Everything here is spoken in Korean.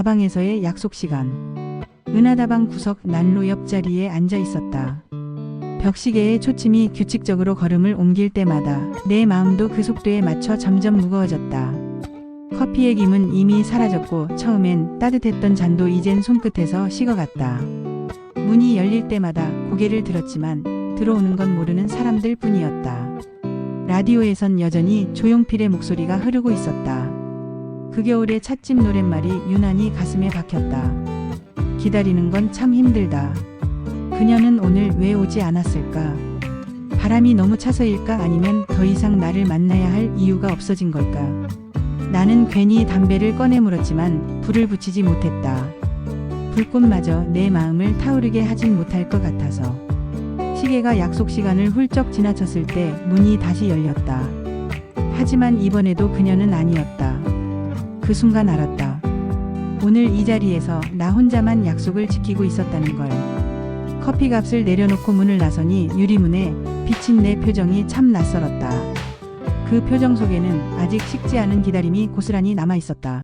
다방에서의 약속 시간. 은하다방 구석 난로 옆자리에 앉아 있었다. 벽시계의 초침이 규칙적으로 걸음을 옮길 때마다 내 마음도 그 속도에 맞춰 점점 무거워졌다. 커피의 김은 이미 사라졌고 처음엔 따뜻했던 잔도 이젠 손끝에서 식어갔다. 문이 열릴 때마다 고개를 들었지만 들어오는 건 모르는 사람들 뿐이었다. 라디오에선 여전히 조용필의 목소리가 흐르고 있었다. 그 겨울의 찻집 노랫말이 유난히 가슴에 박혔다. 기다리는 건 참 힘들다. 그녀는 오늘 왜 오지 않았을까? 바람이 너무 차서일까 아니면 더 이상 나를 만나야 할 이유가 없어진 걸까? 나는 괜히 담배를 꺼내 물었지만 불을 붙이지 못했다. 불꽃마저 내 마음을 타오르게 하진 못할 것 같아서. 시계가 약속 시간을 훌쩍 지나쳤을 때 문이 다시 열렸다. 하지만 이번에도 그녀는 아니었다. 그 순간 알았다. 오늘 이 자리에서 나 혼자만 약속을 지키고 있었다는 걸. 커피 값을 내려놓고 문을 나서니 유리문에 비친 내 표정이 참 낯설었다. 그 표정 속에는 아직 식지 않은 기다림이 고스란히 남아 있었다.